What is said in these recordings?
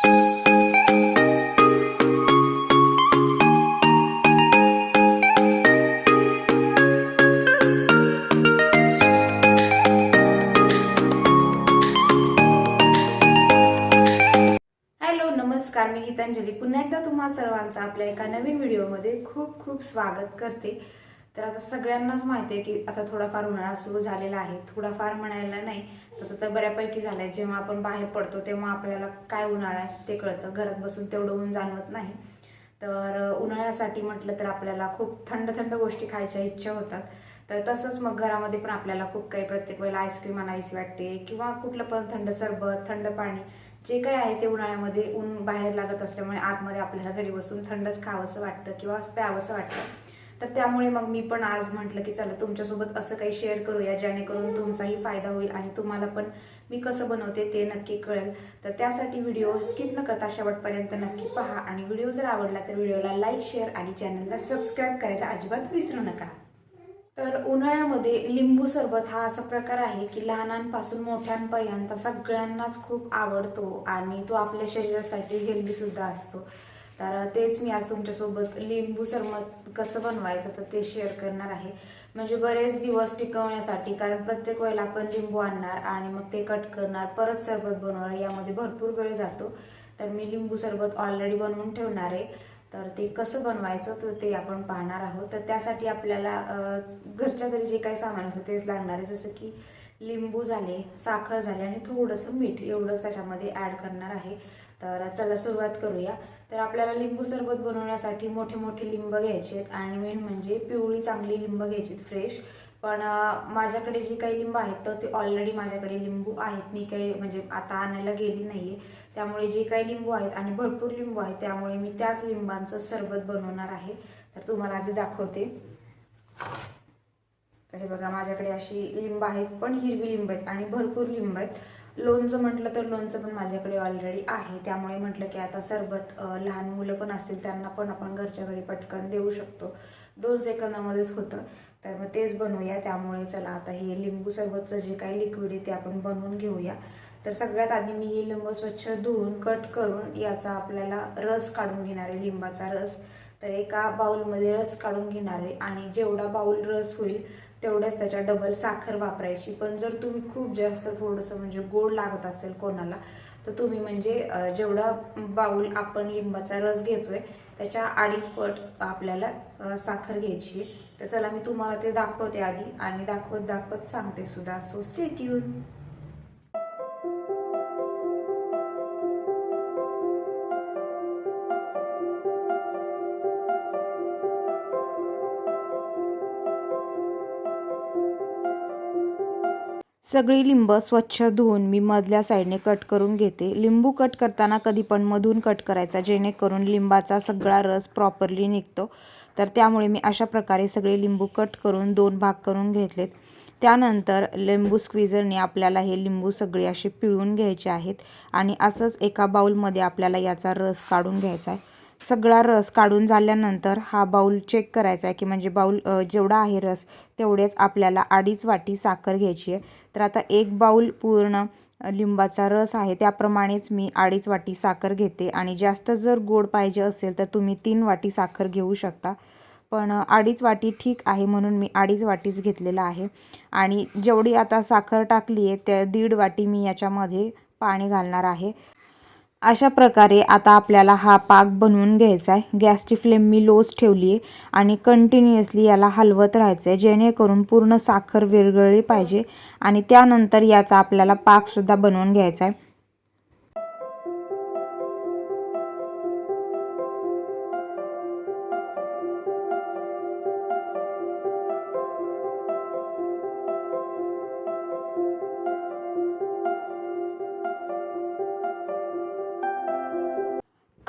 Hello नमस्कार मी गीतांजली. पुन्हा एकदा तुम्हा सर्वांचं आपल्या एका नवीन व्हिडिओमध्ये खूप खूप स्वागत करते. तर आता सगळ्यांनाच माहिती आहे की आता थोडाफार उन्हाळा सुरू झालेला आहे. थोडाफार म्हणायला नाही तसं तर बऱ्यापैकी झालंय. जेव्हा आपण बाहेर पडतो तेव्हा आपल्याला काय उन्हाळा आहे ते कळतं. घरात बसून तेवढं ऊन जाणवत नाही. तर उन्हाळ्यासाठी म्हटलं तर आपल्याला खूप थंड थंड गोष्टी खायच्या इच्छा होतात. तर तसंच मग घरामध्ये पण आपल्याला खूप काही प्रत्येक वेळेला आईस्क्रीम आणावीशी वाटते किंवा कुठलं पण थंड सरबत थंड पाणी जे काही आहे ते उन्हाळ्यामध्ये ऊन बाहेर लागत असल्यामुळे आतमध्ये आपल्याला घरी बसून थंडच खावंसं वाटतं किंवा प्यावंसं वाटतं. तर त्यामुळे मग मी पण आज म्हटलं की चला तुमच्यासोबत असं काही शेअर करूया जेणेकरून तुमचाही फायदा होईल आणि तुम्हाला पण मी कसं बनवते ते नक्की कळेल. तर त्यासाठी व्हिडिओ स्किप न करता शेवटपर्यंत नक्की पहा आणि व्हिडिओ जर आवडला तर व्हिडिओला लाईक शेअर आणि चॅनलला सबस्क्राईब करायला अजिबात विसरू नका. तर उन्हाळ्यामध्ये लिंबू सरबत हा असा प्रकार आहे की लहानांपासून मोठ्यांपर्यंत सगळ्यांनाच खूप आवडतो आणि तो आपल्या शरीरासाठी हेल्दी सुद्धा असतो. तर तेच मी आज तुमच्यासोबत लिंबू सरबत कसं बनवायचं तर ते शेअर करणार आहे. म्हणजे बरेच दिवस टिकवण्यासाठी कारण प्रत्येक वेळेला आपण लिंबू आणणार आणि मग ते कट करणार परत सरबत बनवणार यामध्ये भरपूर वेळ जातो. तर मी लिंबू सरबत ऑलरेडी बनवून ठेवणार आहे. तर ते कसं बनवायचं तर ते आपण पाहणार आहोत. तर त्यासाठी आपल्याला घरच्या घरी जे काही सामान असतं तेच लागणार आहे. जसं की लिंबू झाले साखर झाले आणि थोडंसं मीठ एवढंच त्याच्यामध्ये ॲड करणार आहे. तर चला सुरुवात करूया. तर आपल्याला लिंबू सरबत बनवण्यासाठी मोठे मोठे लिंब घ्यायचे आहेत आणि मेन म्हणजे पिवळी चांगली लिंब घ्यायची फ्रेश पण माझ्याकडे जी काही लिंब आहेत तर ते ऑलरेडी माझ्याकडे लिंबू आहेत. मी काही म्हणजे आता आणायला गेली नाही आहे त्यामुळे जे काही लिंबू आहेत आणि भरपूर लिंबू आहेत त्यामुळे मी त्याच लिंबांचं सरबत बनवणार आहे. तर तुम्हाला आधी दाखवते. तर हे बघा माझ्याकडे अशी लिंब आहेत पण हिरवी लिंब आहेत आणि भरपूर लिंब आहेत. लोणचं म्हटलं तर लोणचं पण माझ्याकडे ऑलरेडी आहे. त्यामुळे म्हटलं की आता सरबत लहान मुलं पण असतील त्यांना पण आपण घरच्या घरी पटकन देऊ शकतो. दोन सेकंदामध्येच होतं. तर मग तेच बनवूया. त्यामुळे चला आता हे लिंबू सरबतचं जे काही लिक्विड आहे ते आपण बनवून घेऊया. तर सगळ्यात आधी मी हे लिंबू स्वच्छ धुवून कट करून याचा आपल्याला रस काढून घेणार आहे लिंबाचा रस. तर एका बाउलमध्ये रस काढून घेणार आहे. आणि जेवढा बाउल रस होईल तेवढ्याच त्याच्या डबल साखर वापरायची. पण जर तुम्ही खूप जास्त थोडंसं म्हणजे गोड लागत असेल कोणाला तर तुम्ही म्हणजे जेवढा बाऊल आपण लिंबाचा रस घेतोय त्याच्या अडीच पट आपल्याला साखर घ्यायची आहे. तर चला मी तुम्हाला ते दाखवते आधी आणि दाखवत दाखवत सांगते सुद्धा. सो स्टे ट्यून सगळी लिंब स्वच्छ धुवून मी मधल्या साईडने कट करून घेते. लिंबू कट करताना कधी पण मधून कट करायचा जेणेकरून लिंबाचा सगळा रस प्रॉपरली निघतो. तर त्यामुळे मी अशा प्रकारे सगळे लिंबू कट करून दोन भाग करून घेतलेत. त्यानंतर लिंबू स्क्विझरने आपल्याला हे लिंबू सगळे असे पिळून घ्यायचे आहेत आणि असंच एका बाउलमध्ये आपल्याला याचा रस काढून घ्यायचा आहे. सगळा रस काढून झाल्यानंतर हा बाऊल चेक करायचा आहे की म्हणजे बाऊल जेवढा आहे रस तेवढेच आपल्याला अडीच वाटी साखर घ्यायची आहे. तर आता एक बाऊल पूर्ण लिंबाचा रस आहे त्याप्रमाणेच मी अडीच वाटी साखर घेते आणि जास्त जर गोड पाहिजे असेल तर तुम्ही तीन वाटी साखर घेऊ शकता. पण अडीच वाटी ठीक आहे म्हणून मी अडीच वाटीच घेतलेला आहे. आणि जेवढी आता साखर टाकली आहे त्या दीड वाटी मी याच्यामध्ये पाणी घालणार आहे. अशा प्रकारे आता आपल्याला हा पाक बनवून घ्यायचा आहे. गॅसची फ्लेम मी लोच ठेवली आहे आणि कंटिन्युअसली याला हलवत राहायचं आहे जेणेकरून पूर्ण साखर विरघळली पाहिजे आणि त्यानंतर याचा आपल्याला पाकसुद्धा बनवून घ्यायचा आहे.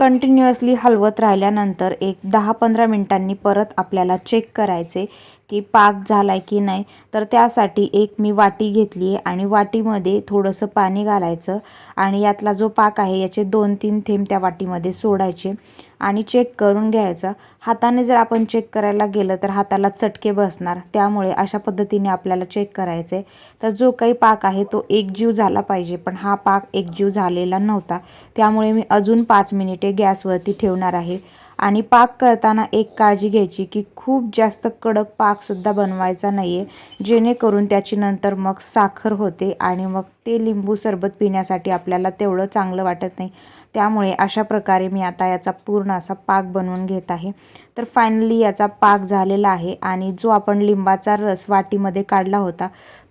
कंटिन्युअसली हलवत राहिल्यानंतर एक दहा पंधरा मिनटांनी परत आपल्याला चेक करायचे की पाक झाला आहे की नाही. तर त्यासाठी एक मी वाटी घेतली आहे आणि वाटीमध्ये थोडंसं पाणी घालायचं आणि यातला जो पाक आहे याचे दोन तीन थेंब त्या वाटीमध्ये सोडायचे. आणि चेक करून घ्यायचं. हाताने जर आपण चेक करायला गेलं तर हाताला चटके बसणार. त्यामुळे अशा पद्धतीने आपल्याला चेक करायचं. आहे तर जो काही पाक आहे तो एकजीव झाला पाहिजे पण हा पाक एकजीव झालेला नव्हता. त्यामुळे मी अजून पाच मिनिटे गॅसवरती ठेवणार आहे. आणि पाक करताना एक काळजी घ्यायची की खूप जास्त कडक पाकसुद्धा बनवायचा नाही आहे जेणेकरून त्याची नंतर मग साखर होते आणि मग ते लिंबू सरबत पिण्यासाठी आपल्याला तेवढं चांगलं वाटत नाही. त्यामुळे अशा प्रकारे मी आता याचा पूर्ण असा पाक बनवून घेत आहे. तर फायनली याचा पाक झालेला आहे आणि जो आपण लिंबाचा रस वाटीमध्ये काढला होता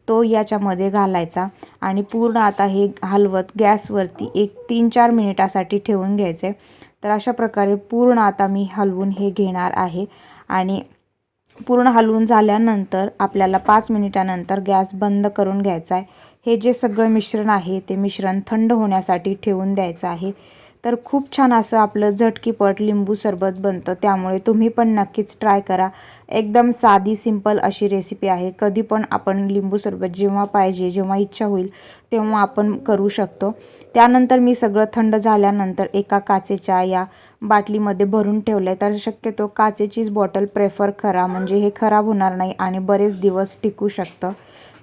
तो याच्यामध्ये घालायचा आणि पूर्ण आता हे हलवत गॅसवरती एक तीन चार मिनिटासाठी ठेवून घ्यायचे. तर अशा प्रकारे पूर्ण आता मी हलवून हे घेणार आहे. आणि पूर्ण हलवून झाल्यानंतर आपल्याला पाच मिनिटानंतर गॅस बंद करून घ्यायचा आहे. हे जे सगळं मिश्रण आहे ते मिश्रण थंड होण्यासाठी ठेवून द्यायचं आहे. तर खूप छान असं आपलं झटकीपट लिंबू सरबत बनतं. त्यामुळे तुम्ही पण नक्कीच ट्राय करा. एकदम साधी सिंपल अशी रेसिपी आहे. कधी पण आपण लिंबू सरबत जेव्हा पाहिजे जेव्हा इच्छा होईल तेव्हा आपण करू शकतो. त्यानंतर मी सगळं थंड झाल्यानंतर एका काचेच्या या बाटलीमध्ये भरून ठेवलं आहे तर शक्यतो काचेचीच बॉटल प्रेफर करा. म्हणजे हे खराब होणार नाही आणि बरेच दिवस टिकू शकतं.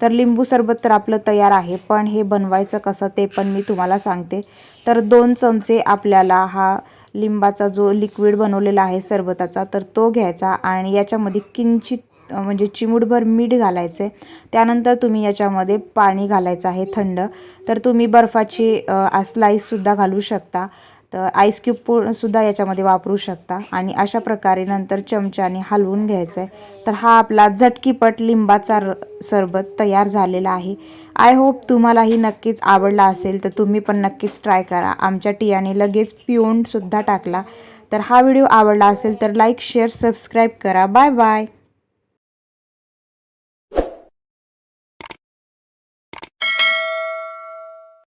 तर लिंबू सरबत तर आपलं तयार आहे पण हे बनवायचं कसं ते पण मी तुम्हाला सांगते. तर दोन चमचे आपल्याला हा लिंबाचा जो लिक्विड बनवलेला आहे सरबताचा तर तो घ्यायचा आणि याच्यामध्ये किंचित म्हणजे चिमूटभर मीठ घालायचं. आहे त्यानंतर तुम्ही याच्यामध्ये पाणी घालायचं आहे थंड. तर तुम्ही बर्फाची स्लाईससुद्धा घालू शकता. तर आईस क्यूब सुद्धा याच्यामध्ये वापरू शकता. आणि अशा प्रकारे नंतर चमच्याने हलवून घ्यायचं आहे तर हा आपला झटकीपट लिंबाचा र सरबत तयार झालेला आहे. आय होप तुम्हालाही नक्कीच आवडला असेल तर तुम्ही पण नक्कीच ट्राय करा. आमच्या टियाने लगेच पिऊनसुद्धा टाकला. तर हा व्हिडिओ आवडला असेल तर लाईक शेअर सबस्क्राईब करा. Bye bye